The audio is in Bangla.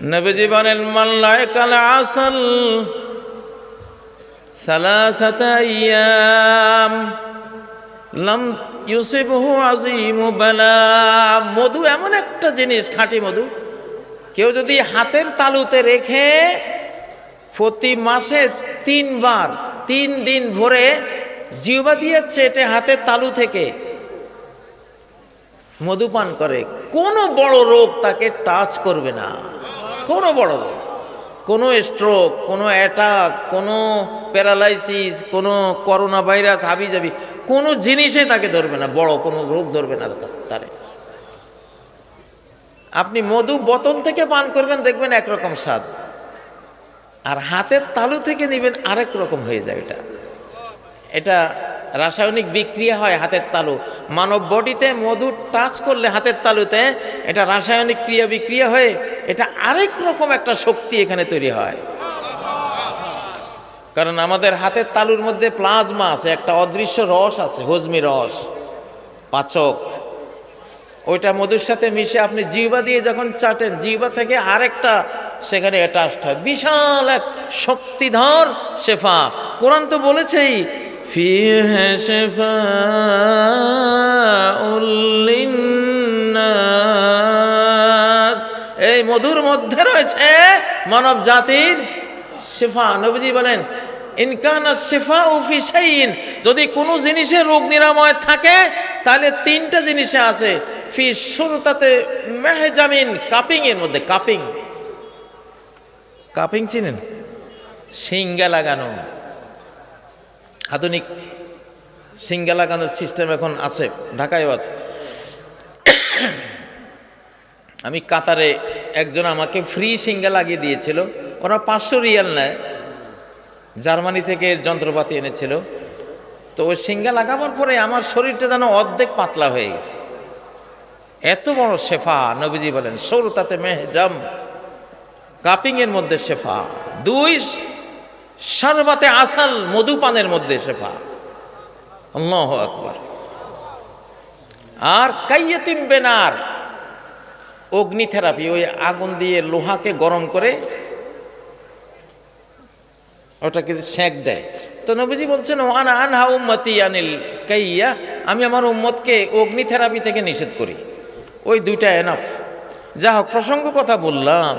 নবীজি বলেন মাল্লায় কাল আসল সালাসাত আইয়াম লাম ইউসিবহু আজিম বালা। মধু এমন একটা জিনিস, খাঁটি মধু, কেউ যদি হাতের তালুতে রেখে প্রতি মাসে তিনবার, তিন দিন ভরে জিহবা দিয়ে চেটে হাতের তালু থেকে মধুপান করে, কোনো বড় রোগ তাকে টাচ করবে না। কোনো বড় রোগ কোনো স্ট্রোক কোনো অ্যাটাক কোনো প্যারালাইসিস কোনো করোনা ভাইরাস হাবি যাবি কোনো জিনিসে তাকে ধরবে না, বড় কোনো রোগ ধরবে না তারে। আপনি মধু বোতল থেকে পান করবেন, দেখবেন একরকম স্বাদ। আর হাতের তালু থেকে নেবেন, আরেক রকম হয়ে যায় এটা। এটা রাসায়নিক বিক্রিয়া হয় হাতের তালু। মানব বডিতে মধু টাচ করলে হাতের তালুতে এটা রাসায়নিক ক্রিয়া বিক্রিয়া হয়ে এটা আরেক রকম একটা শক্তি এখানে তৈরি হয়। কারণ আমাদের হাতের তালুর মধ্যে প্লাজমা আছে, একটা অদৃশ্য রস আছে, হজমি রস, পাচক। ওইটা মধুর সাথে মিশে আপনি জিহ্বা দিয়ে যখন চাটেন, জিহ্বা থেকে আরেকটা সেখানে অ্যাটাচড হয়। বিশাল এক শক্তিধর শেফা। কোরআন তো বলেছেই, ফিহে শেফা। এই মধুর মধ্যে রয়েছে মানব জাতির শেফা। নবীজি বলেন ইনকানা শেফা উফি শাইইন যদি কোনো জিনিসের রোগ নিরাময় থাকে, তাহলে তিনটা জিনিসে আছে। ফি সুরতাতে মেহজামিন, কাপিং এর মধ্যে, কাপিং। কাপিং চিনেন? সিঙ্গা লাগানো। আধুনিক সিঙ্গা লাগানোর সিস্টেম এখন আছে, ঢাকায়ও আছে। আমি কাতারে একজন আমাকে ফ্রি সিঙ্গা লাগিয়ে দিয়েছিল। ওরা পাঁচশো রিয়াল নেয়। জার্মানি থেকে যন্ত্রপাতি এনেছিল। তো ওই সিঙ্গা লাগাবার পরে আমার শরীরটা যেন অর্ধেক পাতলা হয়ে গেছে। এত বড় শেফা, নবীজি বলেন, সরু সৌরতাতে মেহজাম কাপিং এর মধ্যে শেফা, দুই সর্বাতে আসাল মধুপানের মধ্যে শেফা। আল্লাহ আকবার। আর কাইয়াতিম বেনার অগ্নি থেরাপি ওই আগুন দিয়ে লোহাকে গরম করে ওটাকে সেঁক দেয়। তো নবীজি বলছেন, ওয়ান আনহা উম্মতি আনিল কাইয়া আমি আমার উম্মতকে অগ্নি থেরাপি থেকে নিষেধ করি। ওই দুইটা এনাফ যা হোক প্রসঙ্গ কথা বললাম।